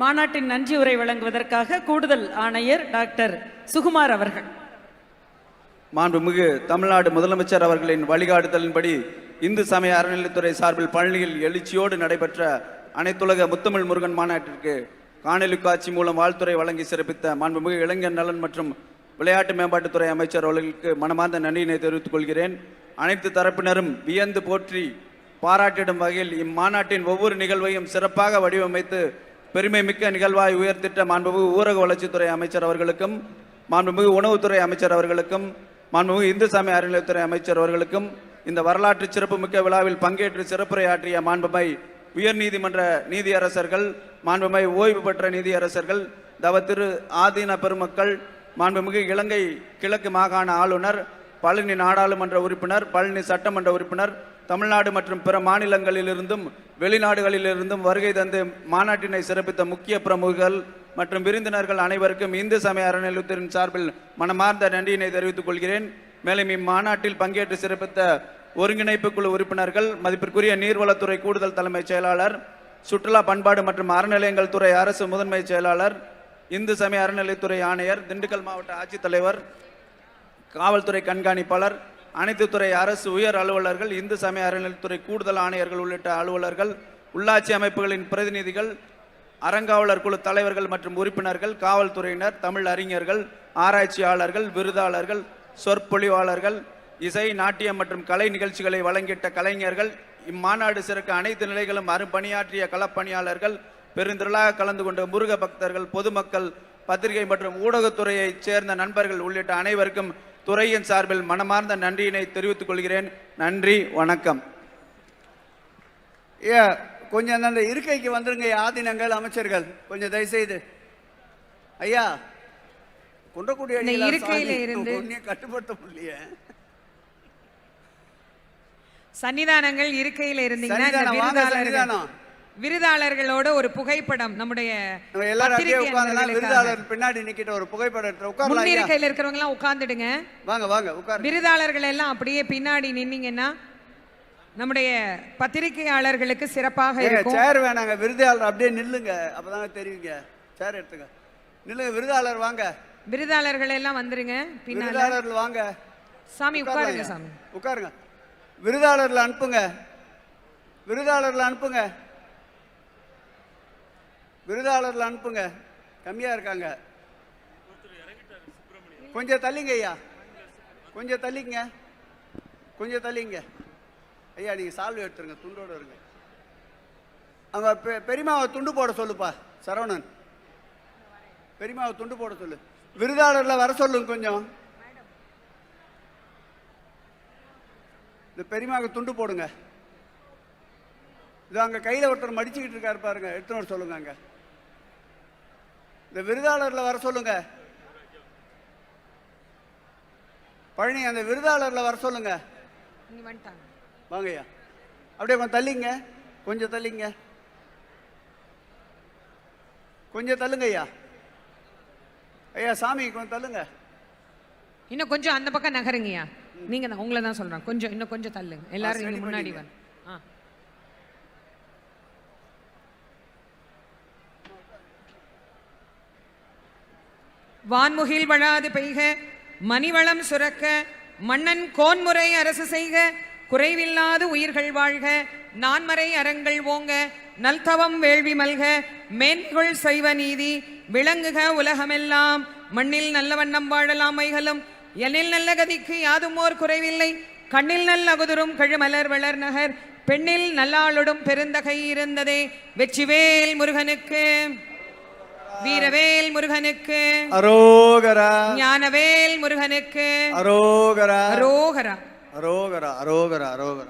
மாநாட்டின் நன்றி உரை வழங்குவதற்காக கூடுதல் ஆணையர் டாக்டர் சுகுமார் அவர்கள். மாண்புமிகு தமிழ்நாடு முதலமைச்சர் அவர்களின் வழிகாட்டுதலின்படி இந்து சமய அறநிலைத்துறை சார்பில் பழனியில் எழுச்சியோடு நடைபெற்ற அனைத்துலக முத்தமிழ் முருகன் மாநாட்டிற்கு காணொலி காட்சி மூலம் வாழ்த்துறை வழங்கி சிறப்பித்த மாண்புமிகு இளைஞர் நலன் மற்றும் விளையாட்டு மேம்பாட்டுத்துறை அமைச்சர் அவர்களுக்கு மனமார்ந்த நன்றியினை தெரிவித்துக் கொள்கிறேன். அனைத்து தரப்பினரும் வியந்து போற்றி பாராட்டிடும் வகையில் இம்மாநாட்டின் ஒவ்வொரு நிகழ்வையும் சிறப்பாக வடிவமைத்து பெருமை மிக்க நிகழ்வாய் உயர்த்திட்ட மாண்புமிகு ஊரக வளர்ச்சித்துறை அமைச்சர் அவர்களுக்கும் மாண்புமிகு உணவுத்துறை அமைச்சர் அவர்களுக்கும் மாண்புமிகு இந்து சமய அறநிலையத்துறை அமைச்சர் அவர்களுக்கும் இந்த வரலாற்று சிறப்புமிக்க விழாவில் பங்கேற்று சிறப்புரையாற்றிய மாண்புமை உயர்நீதிமன்ற நீதியரசர்கள் மாண்புமை ஓய்வு பெற்ற நீதியரசர்கள் தவ திரு ஆதீன பெருமக்கள் மாண்புமிகு இலங்கை கிழக்கு மாகாண ஆளுநர் பழனி நாடாளுமன்ற உறுப்பினர் பழனி சட்டமன்ற உறுப்பினர் தமிழ்நாடு மற்றும் பிற மாநிலங்களிலிருந்தும் வெளிநாடுகளிலிருந்தும் வருகை தந்து மாநாட்டினை சிறப்பித்த முக்கிய பிரமுகர்கள் மற்றும் விருந்தினர்கள் அனைவருக்கும் இந்து சமய அறநிலையத்தின் சார்பில் மனமார்ந்த நன்றியினை தெரிவித்துக் கொள்கிறேன். மேலும் இம்மாநாட்டில் பங்கேற்று சிறப்பித்த ஒருங்கிணைப்பு குழு உறுப்பினர்கள் மதிப்பிற்குரிய நீர்வளத்துறை கூடுதல் தலைமைச் செயலாளர் சுற்றுலா பண்பாடு மற்றும் அறநிலையங்கள் துறை அரசு முதன்மை செயலாளர் இந்து சமய அறநிலையத்துறை ஆணையர் திண்டுக்கல் மாவட்ட ஆட்சித்தலைவர் காவல்துறை கண்காணிப்பாளர் அனைத்து துறை அரசு உயர் அலுவலர்கள் இந்து சமய அறநிலையத்துறை கூடுதல் ஆணையர்கள் உள்ளிட்ட அலுவலர்கள் உள்ளாட்சி அமைப்புகளின் பிரதிநிதிகள் அறங்காவலர் குழு தலைவர்கள் மற்றும் உறுப்பினர்கள் காவல்துறையினர் தமிழ் அறிஞர்கள் ஆராய்ச்சியாளர்கள் விருதாளர்கள் சொற்பொழிவாளர்கள் இசை நாட்டியம் மற்றும் கலை நிகழ்ச்சிகளை வழங்கிட்ட கலைஞர்கள் இம்மாநாடு சிறக்க அனைத்து நிலைகளும் அரும்பணியாற்றிய களப்பணியாளர்கள் பெருந்திரளாக கலந்து கொண்ட முருக பக்தர்கள் பொதுமக்கள் பத்திரிகை மற்றும் ஊடகத்துறையைச் சேர்ந்த நண்பர்கள் உள்ளிட்ட அனைவருக்கும் துறையின் சார்பில் மனமார்ந்த நன்றியினை தெரிவித்துக் கொள்கிறேன். நன்றி வணக்கம். ஏ கொஞ்சம் அந்த இருக்கைக்கு வந்துருங்க ஆதீனங்கள் அமைச்சர்கள். கொஞ்சம் தயவுசெய்து. ஐயா குன்றக்குடி இருக்கையில இருந்து- கட்டுப்படுத்த முடியலையே. சன்னிதானங்கள் இருக்கையில இருந்தீங்கன்னா விருதாளர்களோட ஒரு புகைப்படம் நம்முடைய. விருதாளர் பின்னாடி நிக்கிட்ட ஒரு புகைப்படம் முன்னிருக்கையில இருக்கிறவங்க எல்லாம் உட்கார்ந்துடுங்க. வாங்க வாங்க உட்காருங்க. விருதாளர்கள் எல்லாம் அப்படியே பின்னாடி நின்னீங்கன்னா நம்முடைய பத்திரிகையாளர்களுக்கு சிறப்பாக இருக்கும். சேர் வேணாங்க விருதாளர் அப்படியே நில்லுங்க. அப்பதாங்க தெரியுங்க. சேர் எடுத்துங்க நில்லுங்க விருதாளர் வாங்க. விருதாளர்கள் எல்லாம் வந்துருங்க விருதாளர்கள் வாங்க. சாமி உட்காருங்க சாமி. உட்காருங்க. விருதாளர்ல அனுப்புங்க. விருதாளர்ல அனுப்புங்க. விருதாளர்ல அனுப்புங்க. கம்மியா இருக்காங்க. கொஞ்சம் தள்ளிங்க ஐயா. கொஞ்சம் தள்ளிங்க. கொஞ்சம் தள்ளிங்க. ஐயா நீங்க சால்வ் எடுத்துருங்க துண்டோட இருங்க. அவங்க பெ- பெரியம்மாவை துண்டு போட சொல்லுப்பா சரவணன். பெரியமாவை துண்டு போட சொல்லு. விருதாளர்ல வர சொல்லுங்க கொஞ்சம். இந்த பெரியமாவுக்கு துண்டு போடுங்க. இது அங்க கையில ஒருத்தர் மடிச்சுக்கிட்டு இருக்காரு பாருங்க எடுத்துன்னு வர சொல்லுங்க அங்கே. இந்த விருதாளர்ல வர சொல்லுங்க. பழனி அந்த விருதாளர்ல வர சொல்லுங்க. வாங்கய்யா. அப்படியே கொஞ்சம் தள்ளிங்க. கொஞ்சம் தள்ளிங்க. கொஞ்சம் தள்ளுங்க ஐயா ஐயா சாமி கொஞ்சம் தள்ளுங்க. இன்னும் கொஞ்சம் அந்த பக்கம் நகருங்கய்யா. நீங்க தான் உங்களை தான் சொல்றேன். கொஞ்சம் இன்னும் கொஞ்சம் தள்ளுங்க. எல்லாரும் முன்னாடி. வந்து. ஆ. வான்முகில் வழாது பெய்க மணிவளம் சுரக்க மன்னன் கோன்முறை அரசு செய்க குறைவில்லாது உயிர்கள் வாழ்க நான்மறை அறங்கள் ஓங்க நல்தவம் வேள்வி மல்க மேன்கொள் செய்வ நீதி விளங்குக உலகமெல்லாம் மண்ணில் நல்ல வண்ணம் வாழலாம் மைகளும் எனில் நல்ல கதிக்கு யாதும் ஓர் குறைவில்லை கண்ணில் நல்ல அகுதுரும் கழுமலர் வளர் நகர் பெண்ணில் நல்லாளுடும் பெருந்தகை இருந்ததே வெற்றிவேல் முருகனுக்கு. வீரவேல் முருகனுக்கு. அரோகரா. ஞானவேல் முருகனுக்கு. அரோகரா. அரோகரா. அரோகரா அரோகரா அரோகரா.